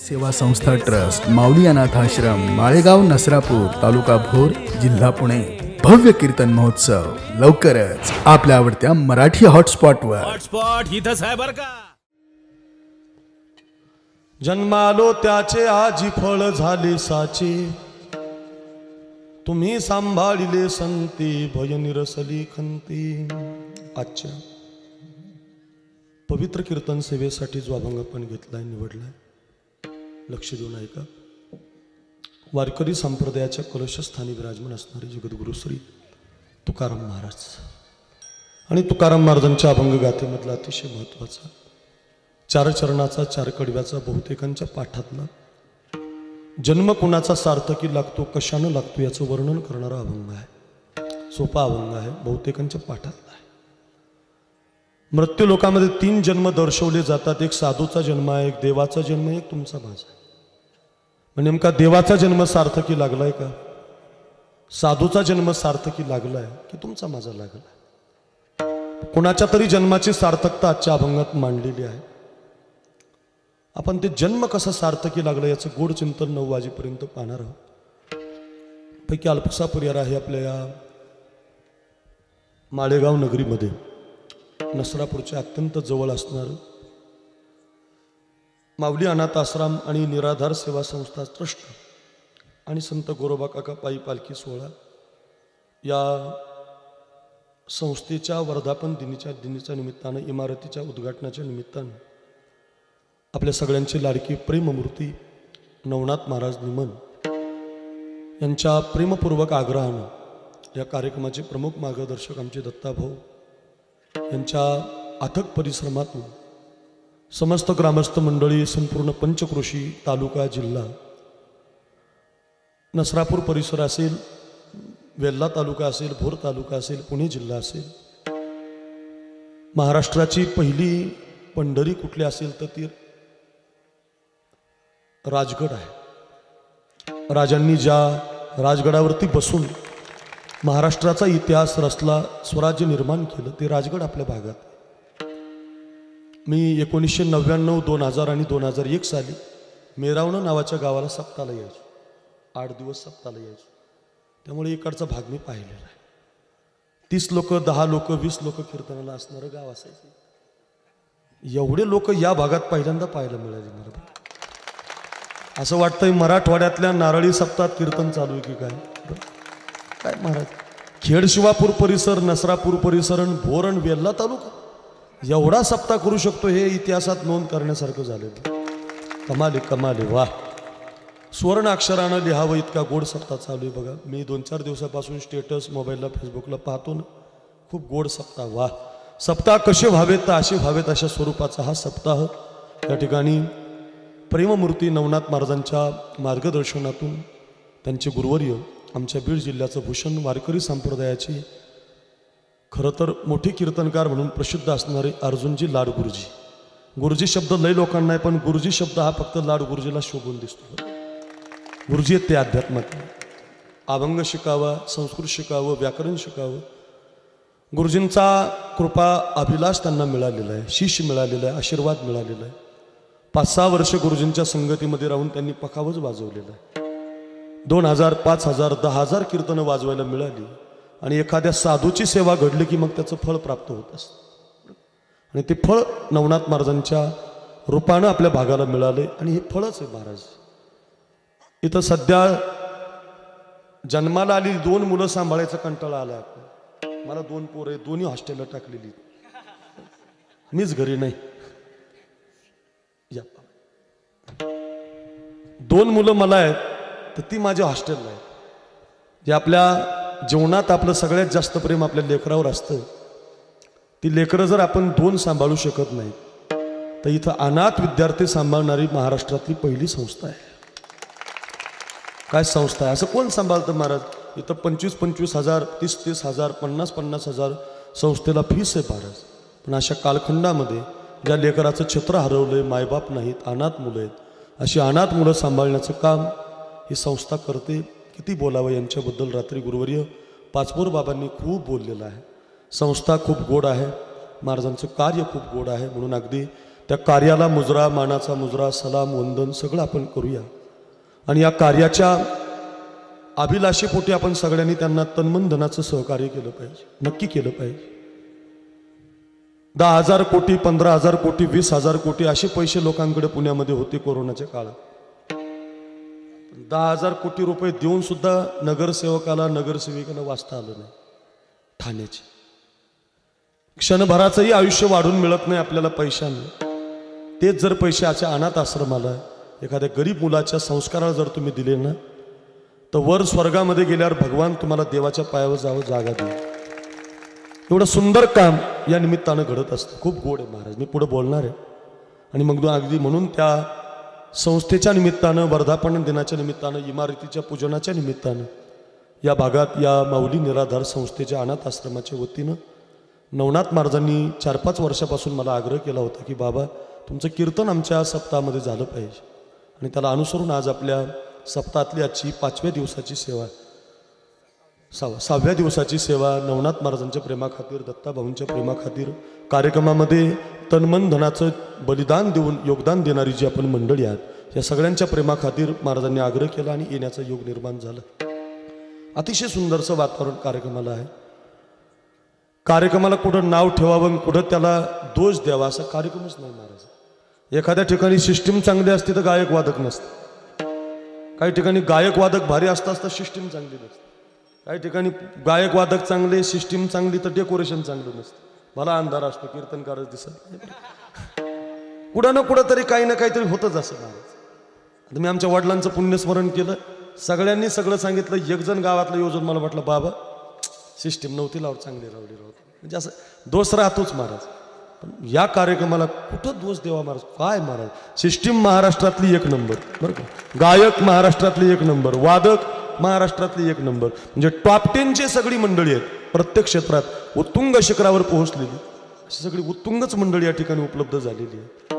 सेवा संस्था ट्रस्ट माऊली अनाथ आश्रम माळेगाव नसरापूर तालुका भोर जिल्हा पुणे. भव्य कीर्तन महोत्सव लवकरच आपल्या आवडत्या मराठी हॉटस्पॉटवर. हॉटस्पॉट इथंच आहे बरं का. जन्मालो त्याचे आजी फळ झाले साचे. तुम्ही सांभाळिले संती भय निरसली खंती. आजच्या पवित्र कीर्तन सेवेसाठी जो अभंग आपण घेतलाय निवडलाय. लक्ष देऊन ऐका वारकरी संप्रदायाच्या कलशस्थानी विराजमान असणारे जगद्गुरु श्री तुकाराम महाराज. आणि तुकाराम महाराजांच्या अभंग गाथेमधला अतिशय महत्त्वाचा चार चरणाचा चार कडव्याचा बहुतेकांच्या पाठातला जन्म कुणाचा सार्थकी लागतो कशानं लागतो याचं वर्णन करणारा अभंग आहे. सोपा अभंग आहे बहुतेकांच्या पाठातला आहे. मृत्यू लोकामध्ये तीन जन्म दर्शवले जातात एक साधूचा जन्म आहे एक देवाचा जन्म आहे एक तुमचा माझा आहे. नेमका देवाचा जन्म सार्थकी लागलाय का? साधूचा जन्म सार्थकी लागलाय की तुमचा माझा लागलाय? कुणाच्या तरी जन्माची सार्थकता आजच्या अभंगात मांडलेली आहे. आपण ते जन्म कसा सार्थकी लागलं याचं गोड चिंतन नऊ वाजेपर्यंत पाहणार आहोत. पैकी अल्पसा परिहार आहे आपल्या या माळेगाव नगरीमध्ये. नसरापूरच्या अत्यंत जवळ असणारं माऊली अनाथ आश्रम आणि निराधार सेवा संस्था ट्रस्ट आणि संत गोरोबा काका पायी पालखी सोहळा या संस्थेच्या वर्धापन दिनीच्या दिनीच्या निमित्तानं इमारतीच्या उद्घाटनाच्या निमित्तानं आपल्या सगळ्यांची लाडकी प्रेममूर्ती नवनाथ महाराज निमन यांच्या प्रेमपूर्वक आग्रहानं या कार्यक्रमाचे प्रमुख मार्गदर्शक आमचे दत्ताभाऊ यांच्या अथक परिश्रमातून समस्त ग्रामस्थ मंडळी संपूर्ण पंचकृषी तालुका जिल्हा. नसरापूर परिसर असेल वेल्ला तालुका असेल भोर तालुका असेल पुणे जिल्हा असेल. महाराष्ट्राची पहिली पंढरी कुठली असेल तर ती राजगड आहे. राजांनी ज्या राजगडावरती बसून महाराष्ट्राचा इतिहास रचला स्वराज्य निर्माण केलं ते राजगड आपल्या भागात. मी एकोणीसशे नव्याण्णव दोन हजार आणि दोन हजार एक साली मेरावणं नावाच्या गावाला सप्ताला यायचो. आठ दिवस सप्ताला यायचो. त्यामुळे इकडचा भाग मी पाहिलेला आहे. तीस लोक दहा लोक वीस लोक कीर्तनाला असणारं गाव असायचं. एवढे लोक या भागात पहिल्यांदा पाहायला मिळाले मला असं वाटतंय मराठवाड्यातल्या नारळी सप्तात कीर्तन चालू आहे की काय? काय महाराज? खेड शिवापूर परिसर नसरापूर परिसर आणि भोर वेल्ला तालुका. एवढा सप्ताह करू शकतो हे इतिहासात नोंद करण्यासारखं झालेलं कमाले कमाले वा सुवर्ण अक्षरानं लिहावं इतका गोड सप्ताह चालू आहे बघा. मी दोन चार दिवसापासून स्टेटस मोबाईलला फेसबुकला पाहतो ना. खूप गोड सप्ताह वा सप्ताह कसे व्हावेत तर असे व्हावेत अशा स्वरूपाचा हा सप्ताह या ठिकाणी प्रेममूर्ती नवनाथ महाराजांच्या मार्गदर्शनातून त्यांचे गुरुवर्य आमच्या बीड जिल्ह्याचं भूषण वारकरी संप्रदायाची खरं तर मोठे कीर्तनकार म्हणून प्रसिद्ध असणारे अर्जुनजी लाड गुरुजी गुरुजी शब्द लय लोकांना आहे पण गुरुजी शब्द हा फक्त लाड गुरुजीला शोभून दिसतो. गुरुजी आहेत ते अध्यात्मात. अभंग शिकावा संस्कृत शिकावं व्याकरण शिकावं. गुरुजींचा कृपा अभिलाष त्यांना मिळालेला आहे शिष्य मिळालेला आहे आशीर्वाद मिळालेला आहे. पाच सहा वर्ष गुरुजींच्या संगतीमध्ये राहून त्यांनी पखावच वाजवलेला आहे. दोन हजार पाच हजार दहा हजार कीर्तनं वाजवायला मिळाली. आणि एखाद्या साधूची सेवा घडली की मग त्याचं फळ प्राप्त होत असतं. आणि ते फळ नवनाथ महाराजांच्या रूपानं आपल्या भागाला मिळाले आणि हे फळच आहे महाराज. इथं सध्या जन्माला आली दोन मुलं सांभाळायचा कंटाळा आला आपण मला दोन पोरं आहे दोन्ही हॉस्टेलला टाकलेली मीच घरी नाही. या. दोन मुलं मला आहेत तर ती माझ्या हॉस्टेलला आहेत. जे आपल्या जीवनात आपलं सगळ्यात जास्त प्रेम आपल्या लेकरावर असतं. ती लेकरं जर आपण दोन सांभाळू शकत नाही तर इथं अनाथ विद्यार्थी सांभाळणारी महाराष्ट्रातली पहिली संस्था आहे. काय संस्था आहे? असं कोण सांभाळतं महाराज? इथं पंचवीस पंचवीस हजार तीस तीस हजार पन्नास पन्नास हजार संस्थेला फीस आहे महाराज. पण अशा कालखंडामध्ये ज्या लेकराचं छत्र हरवलंय मायबाप नाहीत अनाथ मुलं आहेत अशी अनाथ मुलं सांभाळण्याचं काम ही संस्था करते. किती बोलावं यांच्याबद्दल रात्री गुरुवर्य पाचपोर बाबांनी खूप बोललेलं आहे. संस्था खूप गोड आहे. महाराजांचं कार्य खूप गोड आहे. म्हणून अगदी त्या कार्याला मुजरा मानाचा मुजरा सलाम वंदन सगळं आपण करूया. आणि या कार्याच्या अभिलाषेपोटी आपण सगळ्यांनी त्यांना तन्मन धनाचं सहकार्य केलं पाहिजे. नक्की केलं पाहिजे. दहा हजार कोटी पंधरा हजार कोटी वीस हजार कोटी असे पैसे लोकांकडे पुण्यामध्ये होते कोरोनाच्या काळात. दहा हजार कोटी रुपये देऊन सुद्धा नगरसेवकाला नगरसेविकाला वाचता आलं नाही. ठाण्याचे. क्षणभराचंही आयुष्य वाढून मिळत नाही आपल्याला पैशाने. तेच जर पैसे अशा अनाथ आश्रमाला एखाद्या गरीब मुलाच्या संस्काराला जर तुम्ही दिले ना तर वर स्वर्गामध्ये गेल्यावर भगवान तुम्हाला देवाच्या पायावर जावं जागा दे एवढं सुंदर काम या निमित्तानं घडत असतं. खूप गोड आहे महाराज. मी पुढे बोलणार आहे. आणि मग तू अगदी म्हणून त्या संस्थेच्या निमित्तानं वर्धापन दिनाच्या निमित्तानं इमारतीच्या पूजनाच्या निमित्तानं या भागात या माऊली निराधार संस्थेच्या अनाथ आश्रमाच्या वतीनं नवनाथ महाराजांनी चार पाच वर्षापासून मला आग्रह केला होता की बाबा तुमचं कीर्तन आमच्या सप्ताहामध्ये झालं पाहिजे. आणि त्याला अनुसरून आज आपल्या सप्ताहातली आजची पाचव्या दिवसाची सेवा सहाव सहाव्या दिवसाची सेवा नवनाथ महाराजांच्या प्रेमाखातीर दत्ताभाऊंच्या प्रेमाखातीर कार्यक्रमामध्ये तनमन धनाचं बलिदान देऊन योगदान देणारी जी आपण मंडळी आहात या सगळ्यांच्या प्रेमाखातीर महाराजांनी आग्रह केला आणि येण्याचा योग निर्माण झाला. अतिशय सुंदरसं वातावरण कार्यक्रमाला आहे. कार्यक्रमाला कुठं नाव ठेवावं कुठं त्याला दोष द्यावा असा कार्यक्रमच नाही महाराज. एखाद्या ठिकाणी सिस्टीम चांगली असते तर गायक वादक नसते. काही ठिकाणी गायक वादक भारी असता असता सिस्टीम चांगली नसते. काही ठिकाणी गायक वादक चांगले सिस्टीम चांगली तर डेकोरेशन चांगलं नसतं. मला अंधार असतो कीर्तनकारच दिसत कुठं ना कुठं तरी काही ना काहीतरी होतच असं महाराज आता मी आमच्या वडिलांचं पुण्यस्मरण केलं. सगळ्यांनी सगळं सांगितलं. एक जण गावातलं योजून मला वाटलं बाबा सिस्टीम नव्हती लावत चांगली रावली राहत म्हणजे असं दोष राहतोच महाराज. पण या कार्यक्रमाला कुठं दोष देवा महाराज? काय महाराज? सिस्टीम महाराष्ट्रातली एक नंबर बरं का? गायक महाराष्ट्रातली एक नंबर वादक महाराष्ट्रातली एक नंबर. म्हणजे टॉप टेनचे सगळी मंडळी आहेत. प्रत्येक क्षेत्रात उत्तुंग शिखरावर पोहोचलेली. अशी सगळी उत्तुंगच मंडळी या ठिकाणी उपलब्ध झालेली आहे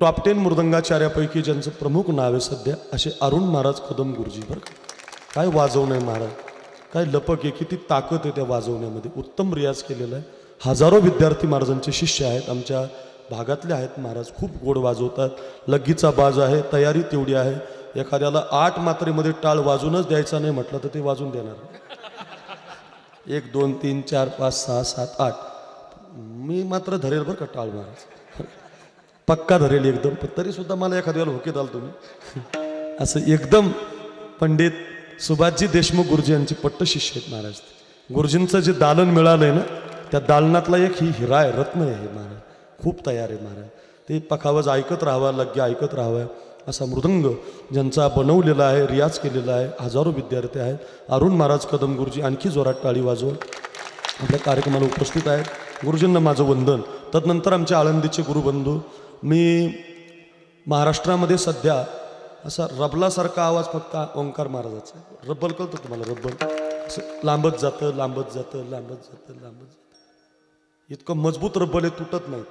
टॉप टेन मृदंगाचार्यापैकी ज्यांचं प्रमुख नाव आहे सध्या असे अरुण महाराज कदम गुरुजी बरं का. काय वाजवणं आहे महाराज? काय लपक आहे? किती ताकद आहे त्या वाजवण्यामध्ये? उत्तम रियाज केलेला आहे. हजारो विद्यार्थी महाराजांचे शिष्य आहेत. आमच्या भागातले आहेत महाराज. खूप गोड वाजवतात. लगीचा बाज आहे. तयारी तेवढी आहे. एखाद्याला आठ मात्रेमध्ये टाळ वाजूनच द्यायचा नाही म्हटलं तर ते वाजून देणार. एक दोन तीन चार पाच सहा सात आठ. मी मात्र धरेल बरं का टाळ महाराज पक्का धरेल एकदम पण तरी सुद्धा मला एखाद्या वेळेला होके दाल तुम्ही. असं एकदम पंडित सुभाषजी देशमुख गुरुजी यांचे पट्ट शिष्य आहेत महाराज. गुरुजींचं जे दालन आहे ना त्या दालनातला एक ही हिरा आहे रत्न आहे महाराज. खूप तयार आहे महाराज. ते पखावज ऐकत राहावा लग्गे ऐकत राहावं. असा मृदंग ज्यांचा बनवलेला आहे रियाज केलेला आहे हजारो विद्यार्थी आहेत. अरुण महाराज कदम गुरुजी आणखी जोरात टाळी वाजवून आपल्या कार्यक्रमाला उपस्थित आहेत. गुरुजींना माझं वंदन. तदनंतर आमचे आळंदीचे गुरुबंधू मी महाराष्ट्रामध्ये सध्या असा रबलासारखा आवाज फक्त ओंकार महाराजाचा आहे. रब्बल कळतं तुम्हाला रब्बल? असं लांबत जातं लांबत जातं लांबत जातं लांबत जातं. इतकं मजबूत रब्बल हे तुटत नाहीत.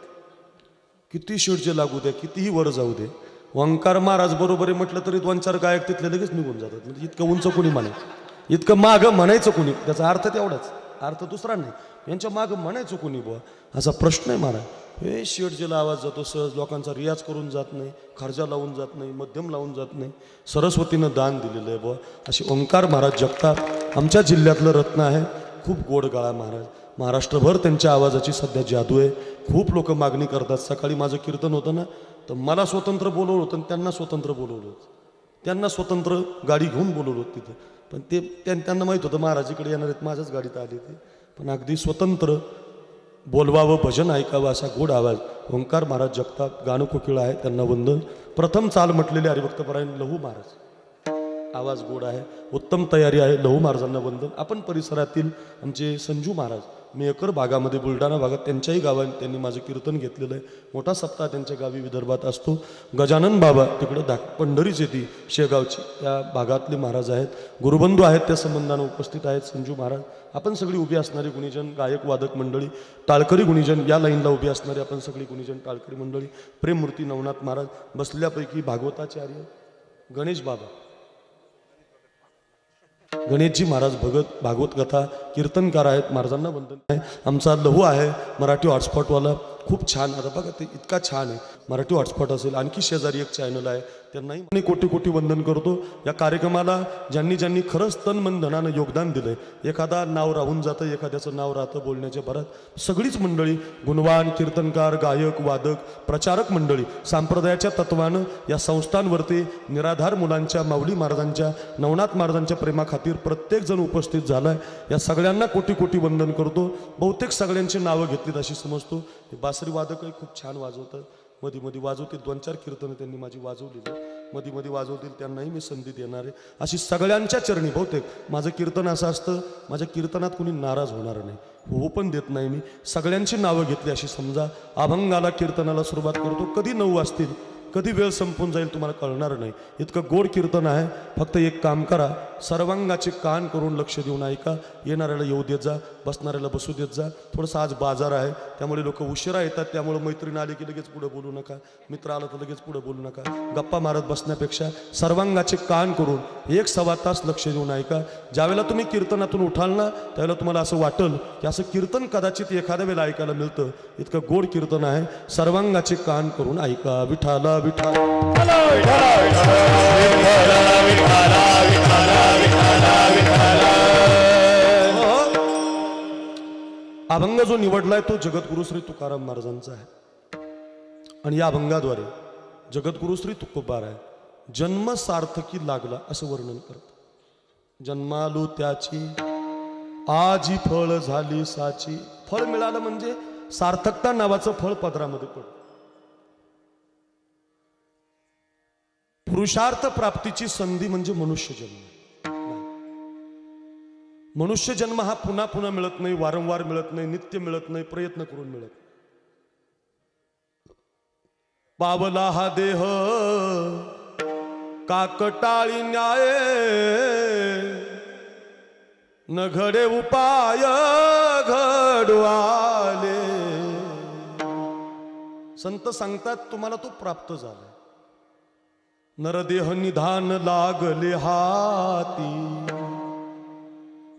किती शिडजे लागू द्या कितीही वर जाऊ दे. ओंकार महाराज बरोबर आहे म्हटलं तरी दोन चार गायक तिथले लगेच निघून जातात. म्हणजे इतकं उंच कोणी म्हणायचं इतकं मागं म्हणायचं कोणी. त्याचा अर्थ तेवढाच. अर्थ दुसरा नाही. यांच्या मागं म्हणायचं कोणी बुवा? असा प्रश्न आहे महाराज. हे शेटजीला आवाज जातो. सहज लोकांचा रियाज करून जात नाही. खर्जा लावून जात नाही. मध्यम लावून जात नाही. सरस्वतीनं दान दिलेलं आहे बुवा. असे ओंकार महाराज जगताप आमच्या जिल्ह्यातलं रत्न आहे. खूप गोड गाळा महाराज. महाराष्ट्रभर त्यांच्या आवाजाची सध्या जादू आहे. खूप लोक मागणी करतात. सकाळी माझं कीर्तन होतं ना तर मला स्वतंत्र बोलवलं होतं आणि त्यांना स्वतंत्र बोलवलं होतं. त्यांना स्वतंत्र गाडी घेऊन बोलवलं होतं तिथं. पण ते त्यांना माहीत होतं महाराजीकडे येणार आहेत माझ्याच गाडीत आले ते. पण अगदी स्वतंत्र बोलवावं भजन ऐकावं असा गोड आवाज. ओंकार महाराज जगताप गाणं कोकिळ आहे त्यांना वंदन. प्रथम चाल म्हटलेले हरिभक्तपरायण लहू महाराज. आवाज गोड आहे उत्तम तयारी आहे लहू महाराजांना वंदन. आपण परिसरातील आमचे संजू महाराज मेकर भागामध्ये बुलढाणा भागात त्यांच्याही गावात त्यांनी माझं कीर्तन घेतलेलं आहे. मोठा सप्ताह त्यांच्या गावी विदर्भात असतो. गजानन बाबा तिकडं धाक पंढरीच येते शेगावची. त्या भागातले महाराज आहेत. गुरुबंधू आहेत त्या संबंधानं उपस्थित आहेत. संजू महाराज. आपण सगळी उभी असणारी गुणीजन गायक वादक मंडळी टाळकरी गुणीजन या लाईनला उभी असणारी आपण सगळी गुणीजन टाळकरी मंडळी प्रेममूर्ती नवनाथ महाराज बसल्यापैकी भागवताचार्य गणेश बाबा. गणेशजी महाराज भगत भागवत कथा कीर्तनकार आहेत महाराजांना वंदन आहे. आमचा लहू आहे मराठी हॉटस्पॉटवाला. खूप छान. आता बघा ते इतका छान आहे. मराठी हॉटस्पॉट असेल आणखी शेजारी एक चॅनल आहे. त्यांनाही मी कोटी कोटी वंदन करतो. या कार्यक्रमाला ज्यांनी ज्यांनी खरंच तन मन धनानं योगदान दिलंय एखादा नाव राहून जातं एखाद्याचं नाव राहतं बोलण्याच्या भरात. सगळीच मंडळी गुणवान कीर्तनकार गायक वादक प्रचारक मंडळी संप्रदायाच्या तत्वानं या संस्थांवरती निराधार मुलांच्या माऊली महाराजांच्या नवनाथ महाराजांच्या प्रेमाखातीर प्रत्येक जण उपस्थित झालाय. या सगळ्यांना कोटी कोटी वंदन करतो. बहुतेक सगळ्यांची नावं घेतलीत अशी समजतो. हे बासरी वादकही खूप छान वाजवतं मधी मधी वाजवतील दोन चार कीर्तनं त्यांनी माझी वाजवलेली. मधी मधी वाजवतील त्यांनाही मी संधी देणार आहे. अशी सगळ्यांच्या चरणी बहुतेक. माझं कीर्तन असं असतं माझ्या कीर्तनात कुणी नाराज होणार नाही. हो पण देत नाही मी. सगळ्यांची नावं घेतली अशी समजा. अभंगाला कीर्तनाला सुरुवात करतो. कधी नऊ असतील कधी वेळ संपून जाईल तुम्हाला कळणार नाही. इतकं गोड कीर्तन आहे. फक्त एक काम करा. सर्वांगाचे कान करून लक्ष देऊन ऐका. येणाऱ्याला येऊ देत जा बसणाऱ्याला बसू देत जा. थोडंसं आज बाजार आहे. त्यामुळे लोक उशिरा येतात त्यामुळे मैत्रीण आली की लगेच पुढे बोलू नका. मित्र आला तर लगेच पुढे बोलू नका. गप्पा मारत बसण्यापेक्षा सर्वांगाचे कान करून एक सव्वा तास लक्ष देऊन ऐका. ज्यावेळेला तुम्ही कीर्तनातून उठाल ना त्यावेळेला तुम्हाला असं वाटल की असं कीर्तन कदाचित एखाद्या वेळेला ऐकायला मिळतं. इतकं गोड कीर्तन आहे. सर्वांगाचे कान करून ऐका. विठाला विठा अभंग जो निवडलाय तो जगद्गुरु श्री तुकाराम महाराजांचा आहे. आणि या अभंगाद्वारे जगद्गुरु श्री तुकोबार आहे. जन्म सार्थकी लागला असं वर्णन करत जन्मालो त्याची आजी फळ झाली साची. फळ मिळालं म्हणजे सार्थकता नावाचं फळ पदरामध्ये पडलं. पुरुषार्थ प्राप्तीची संधी म्हणजे मनुष्य जन्म. मनुष्य जन्म हा पुन्हा पुन्हा मिळत नाही वारंवार मिळत नाही नित्य मिळत नाही प्रयत्न करून मिळत पावला हा देह काकटाळी न्याय न घडे उपाय घडवाले. संत सांगतात तुम्हाला तो प्राप्त झाला नरदेह निधान लागले हाती.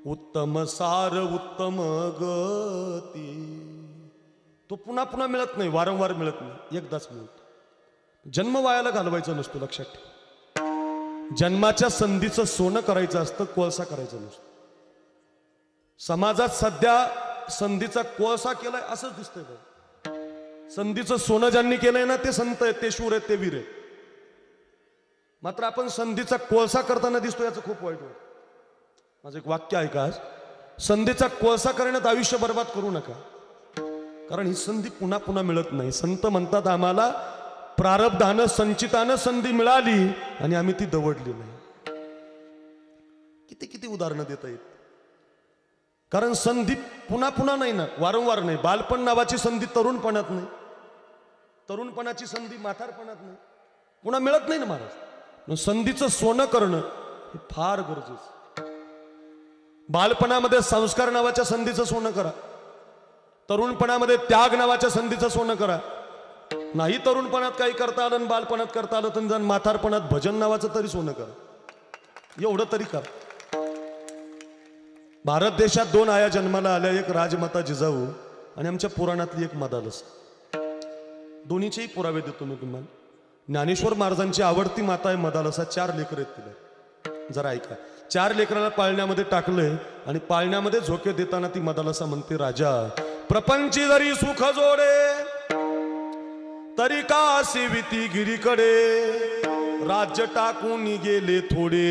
उत्तम सार उत्तम गती. तो पुन्हा पुन्हा मिळत नाही वारंवार मिळत नाही. एकदाच मिळतो. जन्म वायाला घालवायचा नसतो लक्षात ठेव. जन्माच्या संधीचं सोनं करायचं असतं कोळसा करायचा नसतो. समाजात सध्या संधीचा कोळसा केलाय असंच दिसतंय बघ. संधीचं सोनं ज्यांनी केलंय ना ते संत आहेत ते शूर आहेत ते वीर आहेत. मात्र आपण संधीचा कोळसा करताना दिसतो याचं खूप वाईट वाटतं. माझं एक वाक्य ऐका आज. संधीचा कोळसा करण्यात आयुष्य बर्बाद करू नका. कारण ही संधी पुन्हा पुन्हा मिळत नाही. संत म्हणतात आम्हाला प्रारब्धानं संचितानं संधी मिळाली आणि आम्ही ती दवडली नाही. किती किती उदाहरणं देता येत. कारण संधी पुन्हा पुन्हा नाही ना वारंवार नाही. बालपण नावाची संधी तरुणपणात नाही. तरुणपणाची संधी म्हातारपणात नाही. पुन्हा मिळत नाही ना महाराज. मग संधीचं सोनं करणं हे फार गरजेचं बालपणामध्ये संस्कार नावाच्या संधीचं सोनं करा. तरुणपणामध्ये त्याग नावाच्या संधीचं सोनं करा. नाही तरुणपणात काही करता आलं आणि बालपणात करता आलं तर जण माथारपणात भजन नावाचं तरी सोनं करा. एवढं तरी करा. भारत देशात दोन आया जन्माला आल्या एक राजमाता जिजाऊ आणि आमच्या पुराणातली एक मदालस. दोन्हीचेही पुरावे देतो मी तुम्हाला. ज्ञानेश्वर महाराजांची आवडती माता आहे मदालसा चार लेकर आहेत तिला. जरा ऐका. चार लेकराला पाळण्यामध्ये टाकलंय आणि पाळण्यामध्ये झोके देताना ती मदालसा म्हणते राजा प्रपंची जरी सुख जोडे तरी का सेविती गिरीकडे? राज्य टाकून गेले थोडे.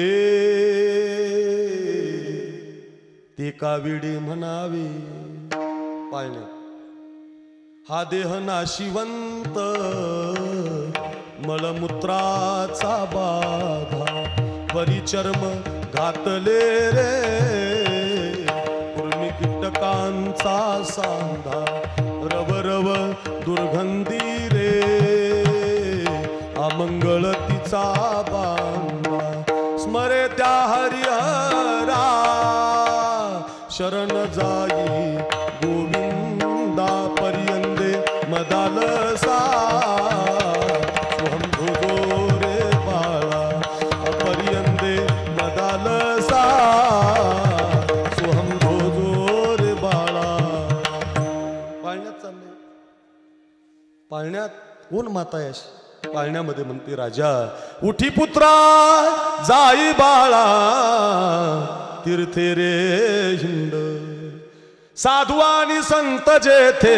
ते का विडे म्हणावे? पाळणे. हा देह नाशिवंत मलमूत्राचा बाधा परिचर्म घातले रे. पूर्णी कीटकांचा सांधा रव रव दुर्गंधी रे. अमंगळ तिचा बांधा स्मरे त्या हरिहरा. शरण जाई गोविंद माता आहे पाळण्यामध्ये म्हणते राजा उठी पुत्रा जाई बाळा तीर्थे रे हिंड. साधू आणि संत जेथे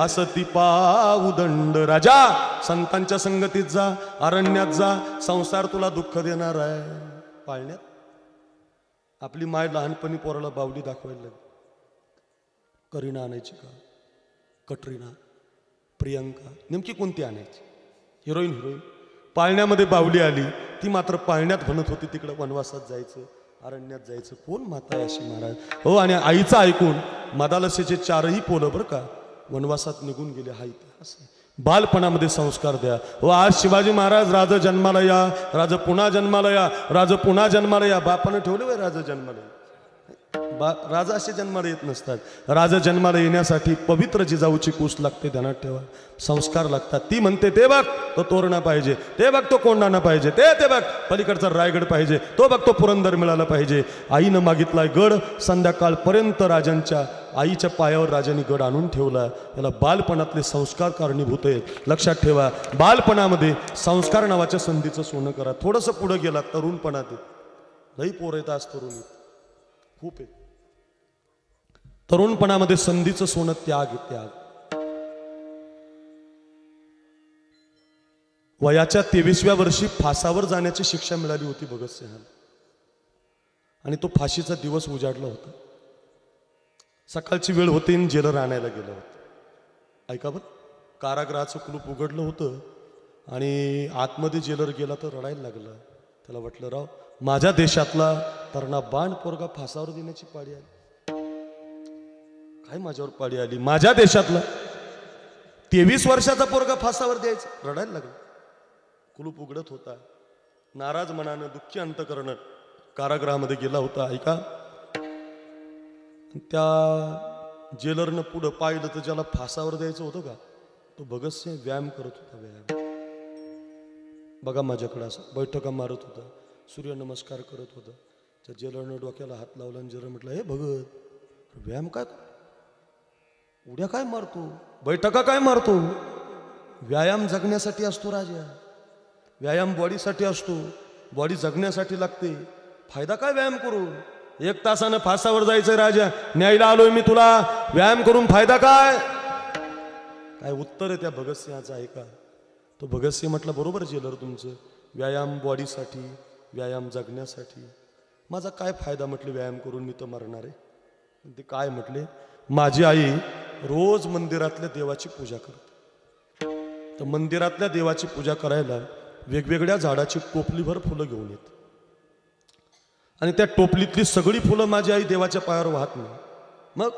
असती पाऊदंड राजा संतांच्या संगतीत जा अरण्यात जा संसार तुला दुःख देणार आहे. पाळण्यात? आपली माय लहानपणी पोराला बावली दाखवायला लागली. करीना आणायची का? कटरीना. प्रियंका नेमकी कोणती आणायची? Heroine heroine. पाळण्यामध्ये बावली आली. ती मात्र पाळण्यात म्हणत होती तिकडं वनवासात जायचं अरण्यात जायचं. कोण माता आहे अशी महाराज? हो आणि आईचं ऐकून मदालसेचे चारही पोलं बरं का वनवासात निघून गेले. हा इतिहास बालपणामध्ये संस्कार द्या. व आज शिवाजी महाराज राज जन्माला या राज पुन्हा जन्माला या राज पुन्हा जन्माला या बापानं ठेवले वय राज जन्माला या. बा राजा असे जन्माला येत नसतात. राजा जन्माला येण्यासाठी पवित्र जिजाऊची कूस लागते ध्यानात ठेवा. संस्कार लागतात. ती म्हणते ते बघ तो तोरणा पाहिजे. ते बघ तो कोंडाणा पाहिजे. ते ते बघ पलीकडचा रायगड पाहिजे. तो बघ तो पुरंदर मिळाला पाहिजे. आईनं मागितलाय गड संध्याकाळपर्यंत राजांच्या आईच्या पायावर राजांनी गड आणून ठेवला. याला बालपणातले संस्कार कारणीभूत आहेत. लक्षात ठेवा बालपणामध्ये संस्कार नावाच्या संधीचं सोनं करा. थोडंसं पुढं गेला तरुणपणात. लई पोर येत आज तरुण. खूप आहे तरुणपणामध्ये संधीचं सोनं त्याग त्याग. वयाच्या तेवीसव्या वर्षी फासावर जाण्याची शिक्षा मिळाली होती भगतसिंहाला आणि तो फाशीचा दिवस उजाडला होता. सकाळची वेळ होती आणि जेलर आणायला गेलं होतं. ऐका बरं. कारागृहाचं कुलूप उघडलं होतं आणि आतमध्ये जेलर गेला तर रडायला लागला. त्याला वाटलं राव माझ्या देशातला तरणा बाण पोरगा फासावर देण्याची पाळी आली. काय माझ्यावर पाळी आली? माझ्या देशातला तेवीस वर्षाचा पोरगा फासावर द्यायचा. रडायला लागला. कुलूप उघडत होता. नाराज मनानं दुःखी अंतकरण कारागृहामध्ये गेला होता. ऐका. त्या जेलरनं पुढं पाहिलं तर ज्याला फासावर द्यायचं होतं का? तो भगतसिंह व्यायाम करत होता व्यायाम. बघा माझ्याकडे असं बैठका मारत होता. सूर्यनमस्कार करत होता. त्या जेलरनं डोक्याला हात लावला आणि जेलर म्हटलं हे भगत व्यायाम काय उड्या काय मारतो? बैठका काय मारतो? व्यायाम जगण्यासाठी असतो राजा. व्यायाम बॉडीसाठी असतो. बॉडी जगण्यासाठी लागते. फायदा काय व्यायाम करून? एक तासानं फासावर जायचं राजा. न्यायला आलोय मी तुला. व्यायाम करून फायदा काय? काय उत्तर आहे त्या भगतसिंहाचं ऐका. तो भगतसिंह म्हटलं बरोबर जेलर तुमचं. व्यायाम बॉडीसाठी व्यायाम जगण्यासाठी. माझा काय फायदा म्हटलं व्यायाम करून मी तर मरणार आहे? ते काय म्हटले? माझी आई रोज मंदिरातल्या देवाची पूजा करते. तर मंदिरातल्या देवाची पूजा करायला वेगवेगळ्या झाडाची टोपलीभर फुलं घेऊन येत. आणि त्या टोपलीतली सगळी फुलं माझी आई देवाच्या पायावर वाहत नाही. मग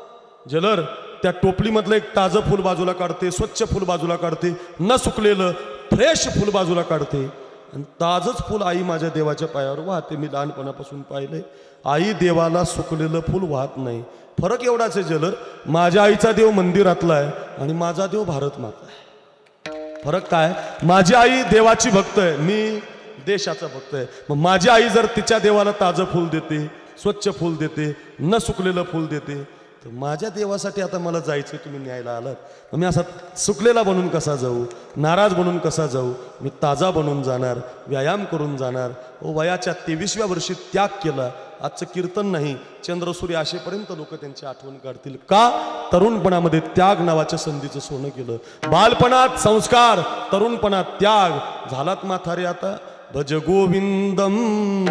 जलर त्या टोपलीमधलं एक ताजं फुल बाजूला काढते स्वच्छ फुल बाजूला काढते न सुकलेलं फ्रेश फुल बाजूला काढते आणि ताजंच फुल आई माझ्या देवाच्या पायावर वाहते. मी लहानपणापासून पाहिलंय. आई देवाला सुकलेलं फुल वाहत नाही. फरक एवढाच आहे जलर माझ्या आईचा देव मंदिरातला आहे आणि माझा देव भारत माता आहे. फरक काय? माझी आई देवाची भक्त आहे. मी देशाचा भक्त आहे. मग माझी आई जर तिच्या देवाला ताजं फूल देते स्वच्छ फूल देते न सुकलेलं फूल देते तर माझ्या देवासाठी आता मला जायचं तुम्ही न्यायला आलात. मग मी असा सुकलेला बनून कसा जाऊ? नाराज बनून कसा जाऊ? मी ताजा बनून जाणार व्यायाम करून जाणार. व वयाच्या तेवीसव्या वर्षी त्याग केला. आजचं कीर्तन नाही चंद्रसूर्य असेपर्यंत लोक त्यांची आठवण काढतील. का? तरुणपणामध्ये त्याग नावाच्या संधीचं सोनं केलं बालपणात संस्कार तरुणपणात त्याग. झालात माथारे आता? भज गोविंदम.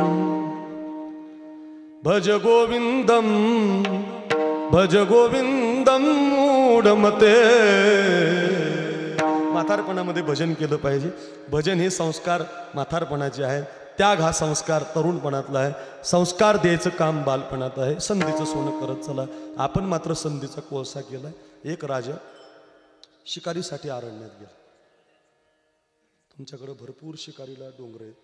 भज गोविंदम. भज गोविंदम मूढमते म्हातारपणामध्ये भजन केलं पाहिजे. भजन हे संस्कार म्हातारपणाचे आहेत त्याग हा संस्कार तरुणपणातला आहे. संस्कार द्यायचं काम बालपणात आहे. संधीचं सोनं करत चला. आपण मात्र संधीचा कोळसा केलाय. एक राजा शिकारीसाठी अरण्यात गेला. तुमच्याकडे भरपूर शिकारीला डोंगर आहेत.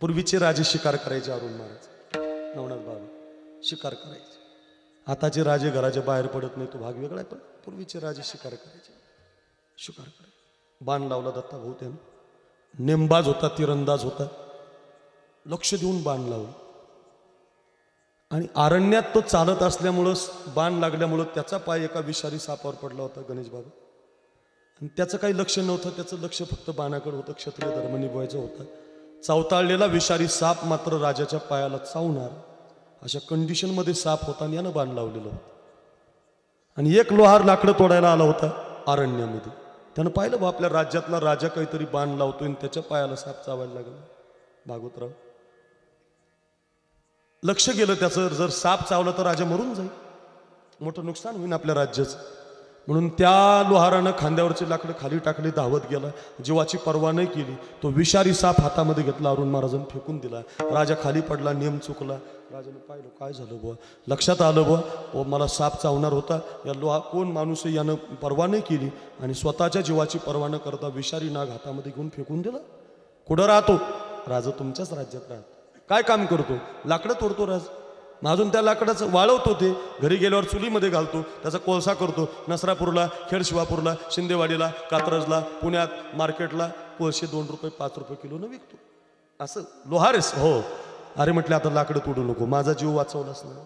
पूर्वीचे राजे शिकार करायचे अरुण महाराज. नवनाथ बाबा. शिकार करायचे. आताचे राजे घराच्या बाहेर पडत नाही तो भाग वेगळा आहे पण पूर्वीचे राजे शिकार करायचे. शिकार करायचे. बाण लावला दत्ता भाऊ त्यानं नेमबाज होता तिरंदाज होता. लक्ष देऊन बाण लावलं आणि अरण्यात तो चालत असल्यामुळं बाण लागल्यामुळं त्याचा पाय एका विषारी सापावर पडला होता गणेश बाबा. आणि त्याचं काही लक्ष नव्हतं त्याचं लक्ष फक्त बाणाकडे होतं क्षत्रिय धर्म निभवायचं होतं. चावताळलेला विषारी साप मात्र राजाच्या पायाला चावणार अशा कंडिशनमध्ये साप होता यानं बाण लावलेलं होतं. आणि एक लोहार लाकडं तोडायला आला होता अरण्यामध्ये त्यानं पाहिलं बा आपल्या राज्यातला राजा काहीतरी बाण लावतोय आणि त्याच्या पायाला साप चावायला लागला. भागवतराव लक्ष गेलं त्याचं जर साप चावला तर राजा मरून जाईल. मोठं नुकसान होईल आपल्या राज्याचं. म्हणून त्या लोहारानं खांद्यावरचे लाकडं खाली टाकले धावत गेला. जीवाची पर्वा नाही केली. तो विषारी साप हातामध्ये घेतला अरुण महाराजांनी फेकून दिला. राजा खाली पडला नियम चुकला. राजाने पाहिलं काय झालं बुवा? लक्षात आलं बुवा व मला साप चावणार होता. या लोहा कोण माणूस यानं पर्वा नाही केली? आणि स्वतःच्या जीवाची पर्वा न करता विषारी नाग हातामध्ये घेऊन फेकून दिला? कुठं राहतो? राजा तुमच्याच राज्यात राहतो. काय काम करतो? लाकडं तोडतो राज मग अजून त्या लाकडाचं वाळवतो ते घरी गेल्यावर चुलीमध्ये घालतो. त्याचा कोळसा करतो. नसरापूरला खेडशिवापूरला शिंदेवाडीला कात्रजला पुण्यात मार्केटला कोळशे दोन रुपये पाच रुपये किलोनं विकतो. असं लोहारेस. हो. अरे म्हटलं आता लाकडं तोडू नको. माझा जीव वाचवलास ना.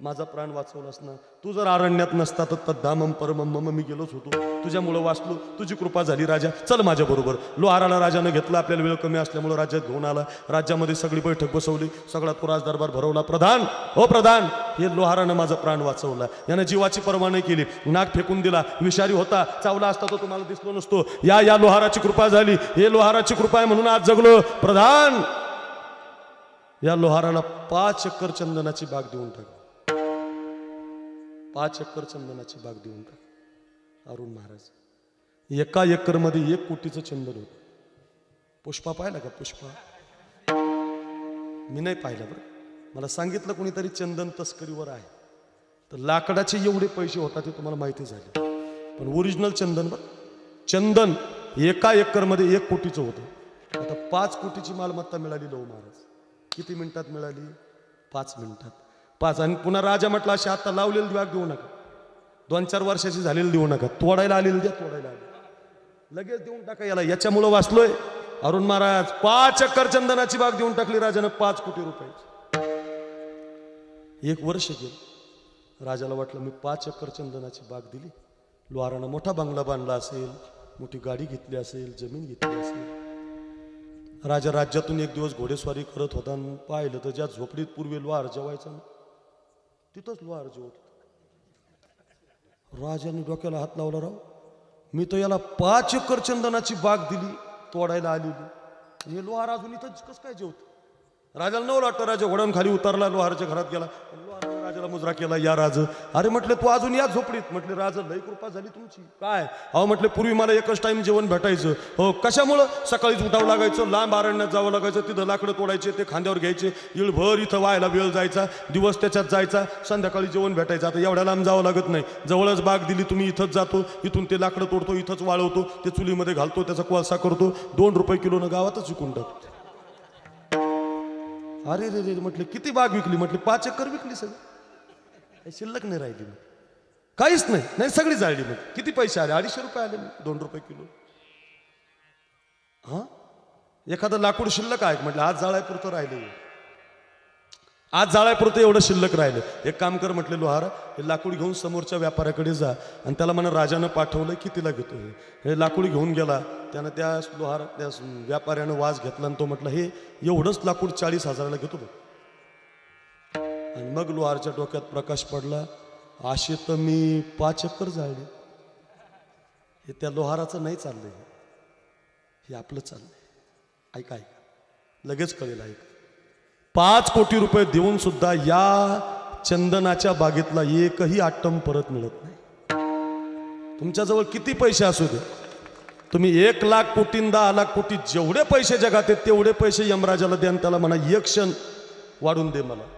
माझा प्राण वाचवलास ना तू जर अरण्यात नसता तर तद्दामम परमम मम मी गेलोच होतो. तुझ्यामुळं वाचलो तुझी कृपा झाली राजा. चल माझ्या बरोबर. लोहाराला राजानं घेतला आपल्याला वेळ कमी असल्यामुळं राज्यात घेऊन आला. राज्यामध्ये सगळी बैठक बसवली. सगळा तो राजदरबार भरवला. प्रधान! हो प्रधान! हे लोहारानं माझा प्राण वाचवला. यानं जीवाची पर्वा नाही केली. नाक फेकून दिला. विषारी होता. चावला असता तो तुम्हाला दिसलो नसतो. या या लोहाराची कृपा झाली. हे लोहाराची कृपा आहे म्हणून आज जगलो. प्रधान! या लोहाराला पाच चक्कर चंदनाची बाग देऊन टाक पाच एकर चंदनाची बाग देऊन टाक अरुण महाराज. एका एकरमध्ये एक कोटीचं चंदन होतं. पुष्पा पाहिला का पुष्पा? मी नाही पाहिलं बरं. मला सांगितलं कोणीतरी चंदन तस्करीवर आहे. तर लाकडाचे एवढे पैसे होतात ते तुम्हाला माहिती झाले. पण ओरिजिनल चंदन बरं. चंदन एका एकरमध्ये एक कोटीचं होतं. आता पाच कोटीची मालमत्ता मिळाली लहू महाराज. किती मिनिटात मिळाली? पाच मिनिटात. पाच आणि पुन्हा राजा म्हटला अशी आता लावलेली दिवा देऊ नका. दोन चार वर्षाची झालेली देऊ नका. तोडायला आलेली द्या तोडायला आली लगेच देऊन टाका याला. याच्यामुळं वाचलोय अरुण महाराज पाच एकर चंदनाची बाग देऊन टाकली राजानं पाच कोटी रुपयाची. एक वर्ष गेलं. राजाला वाटलं मी पाच एकर चंदनाची बाग दिली. लोहारानं मोठा बंगला बांधला असेल मोठी गाडी घेतली असेल जमीन घेतली असेल. राजा राज्यातून एक दिवस घोडेस्वारी करत होता पाहिलं तर ज्या झोपडीत पूर्वी लोहार जेवायचा ना तिथंच लोहार जेवत राजाने डोक्याला हात लावला राव मी तर याला पाच एकर चंदनाची बाग दिली तोडायला आलेली. हे लोहार अजून इथंच कसं काय जेवत? राजाला नवलं वाटतं राजा घोड्यान खाली उतरला लोहारच्या घरात गेला. लोहार राजाला मुजरा केला या राज. अरे म्हटलं तू अजून या झोपडीत. म्हटले राज लय कृपा झाली तुमची. काय? अहो म्हटले पूर्वी मला एकच टाइम जेवण भेटायचं. हो कशामुळं? सकाळीच उठावं लागायचं लांब आरण्यात जावं लागायचं तिथं लाकडं तोडायचे ते खांद्यावर घ्यायचे. इळभर इथं व्हायला वेळ जायचा दिवस त्याच्यात जायचा संध्याकाळी जेवण भेटायचं. आता एवढ्या लांब जावं लागत नाही. जवळच बाग दिली तुम्ही इथंच जातो. इथून ते लाकडं तोडतो इथंच वाळवतो ते चुलीमध्ये घालतो त्याचा कोळसा करतो. दोन रुपये किलोनं गावातच विकून टाकतो. अरे रे रे म्हटले किती बाग विकली? म्हटले पाच एकर विकली सगळी. शिल्लक नाही राहिली मग. काहीच नाही. नाही सगळी जाळली मग. किती पैसे आले? अडीचशे रुपये आले मग. दोन रुपये किलो. हा? एखादं लाकूड शिल्लक आहे म्हटलं आज जाळायपुरतं राहिले आज जाळायपुरतं एवढं शिल्लक राहिलं एक काम कर म्हटले लोहार हे लाकूड घेऊन समोरच्या व्यापाऱ्याकडे जा. आणि त्याला म्हणा राजानं पाठवलं कितीला घेतो हे हे लाकूड घेऊन गेला. त्यानं त्या लोहार त्या व्यापाऱ्यानं वाज घेतला आणि तो म्हटलं हे एवढंच लाकूड चाळीस हजाराला घेतो बघ. आणि मग लोहारच्या डोक्यात प्रकाश पडला असे तर मी पाच एकर झाले हे त्या लोहाराचं नाही चाललंय हे. आपलं चाललंय. ऐका ऐका. लगेच कळेल ऐक. पाच कोटी रुपये देऊन सुद्धा या चंदनाच्या बागेतला एकही आट्टम परत मिळत नाही. तुमच्याजवळ किती पैसे असू दे. तुम्ही एक लाख कोटी दहा लाख कोटी जेवढे पैसे जगात आहेत तेवढे पैसे यमराजाला द्या आणि त्याला म्हणा एक क्षण वाढून दे मला.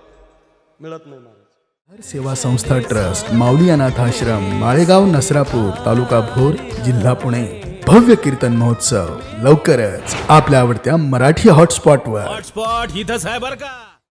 मिळत नाही महाराज सेवा संस्था ट्रस्ट माऊली अनाथ आश्रम माळेगाव नसरापूर तालुका भोर जिल्हा पुणे. भव्य कीर्तन महोत्सव लवकरच आपल्या आवडत्या मराठी हॉटस्पॉटवर हॉटस्पॉट इथंच आहे बरं का?